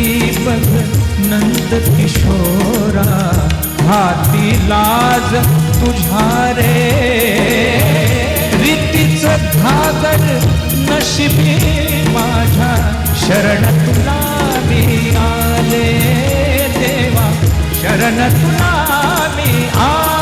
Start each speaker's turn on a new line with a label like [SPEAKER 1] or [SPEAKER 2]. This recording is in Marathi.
[SPEAKER 1] दीपक नंद किशोरा हाती लाज तुझारे रीतीच धागर नशिबी माझ्या शरण तुला मी आले देवा. शरण तुला मी आ